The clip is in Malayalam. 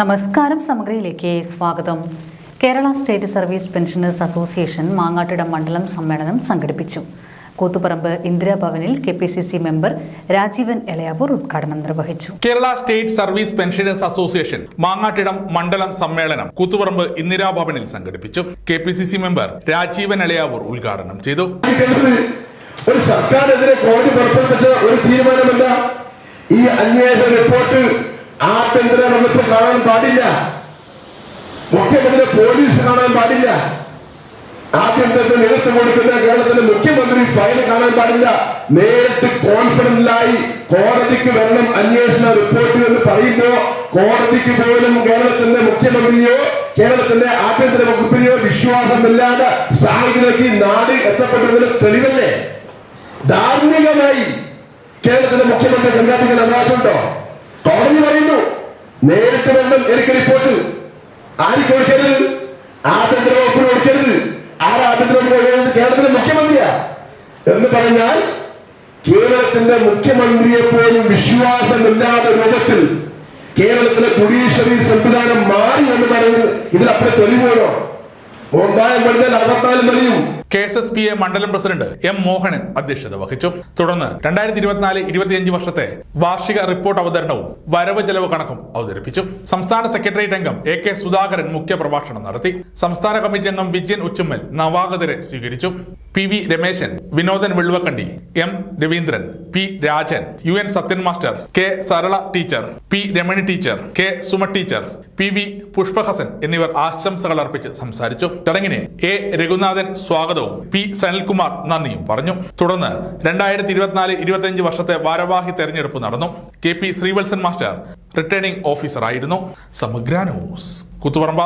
നമസ്കാരം സമഗ്രയിലേക്ക് സ്വാഗതം. Kerala state service pensioners association Mangattidam മണ്ഡലം സമ്മേളനം സംഘടിപ്പിച്ചു. Koothuparamba ഇന്ദിരാഭവനിൽ K P C C member Rajeevan Elayavoor ഉദ്ഘാടനം നിർവഹിച്ചു. Kerala state service pensioners association Mangattidam മണ്ഡലം സമ്മേളനം കൂത്തുപറമ്പ് ഇന്ദിരാഭവനിൽ സംഘടിപ്പിച്ചു. K P C C member Rajeevan Elayavoor ഉദ്ഘാടനം ചെയ്തു. ഒരു സർക്കാരിനെതിരെ കോടതി പുറപ്പെടുവിച്ച ഒരു തീരുമാനമല്ല ഈ അന്വേഷണ റിപ്പോർട്ട് ആഭ്യന്തര വകുപ്പ് കാണാൻ പാടില്ല. മുഖ്യമന്ത്രി പോലീസ് കാണാൻ പാടില്ല. ആഭ്യന്തരത്തിന് നേതൃത്വം കൊടുക്കുന്ന കേരളത്തിലെ മുഖ്യമന്ത്രി ഫയൽ കാണാൻ പാടില്ല. നേരിട്ട് കോൺഫിഡന്റിലായി കോടതിക്ക് വരണം അന്വേഷണ റിപ്പോർട്ട് എന്ന് പറയുമ്പോ കോടതിക്ക് പോലും കേരളത്തിന്റെ മുഖ്യമന്ത്രിയോ കേരളത്തിന്റെ ആഭ്യന്തര വകുപ്പിനെയോ വിശ്വാസമില്ലാതെ സാഹചര്യത്തിലേക്ക് ഈ നാട് എത്തപ്പെട്ടതിന് തെളിവല്ലേ? ധാർമ്മികമായി കേരളത്തിന്റെ മുഖ്യമന്ത്രി സംഘാതിക്കാൻ അവകാശമുണ്ടോ? നേരിട്ട് വേണം എനിക്ക് റിപ്പോർട്ട് ആർക്ക് കൊടുക്കരുത് ആഭ്യന്തര വകുപ്പിന് കൊടുക്കരുത് ആരാ ആഭ്യന്തര വകുപ്പ് കൊടുക്കരുത് കേരളത്തിലെ മുഖ്യമന്ത്രിയാ. എന്ന് പറഞ്ഞാൽ കേരളത്തിന്റെ മുഖ്യമന്ത്രിയെ പോലും വിശ്വാസമില്ലാത്ത രൂപത്തിൽ കേരളത്തിലെ ജുഡീഷ്യറി സംവിധാനം മാറി എന്ന് പറയുന്നത് ഇതിലപ്പുറം തെളിവുകളോ? K S S P A മണ്ഡലം പ്രസിഡന്റ് എം മോഹനൻ അധ്യക്ഷത വഹിച്ചു. തുടർന്ന് രണ്ടായിരത്തി ഇരുപത്തിനാല് ഇരുപത്തിയഞ്ച് വർഷത്തെ വാർഷിക റിപ്പോർട്ട് അവതരണവും വരവ് ചെലവ് കണക്കും അവതരിപ്പിച്ചു. സംസ്ഥാന സെക്രട്ടേറിയറ്റ് അംഗം എ കെ സുധാകരൻ മുഖ്യ പ്രഭാഷണം നടത്തി. സംസ്ഥാന കമ്മിറ്റി അംഗം വിജയൻ ഉച്ചുമ്മൽ നവാഗതരെ സ്വീകരിച്ചു. P V Rameshan Vinodan Velluvakandi M Raveendran P Rajan U N Sathyan master K Sarala teacher P Ramani teacher K Suma teacher P V Pushpahasan എന്നിവർ ആശംസകൾ അർപ്പിച്ച് സംസാരിച്ചു. ചടങ്ങിന് എ രഘുനാഥൻ സ്വാഗതവും പി സനിൽകുമാർ നന്ദിയും പറഞ്ഞു. തുടർന്ന് രണ്ടായിരത്തി ഇരുപത്തിനാല് ഇരുപത്തിയഞ്ച് വർഷത്തെ ഭാരവാഹി തെരഞ്ഞെടുപ്പ് നടന്നു. K P Sreevalsan master returning ഓഫീസറായിരുന്നു. Samagra news Kuthuparamba.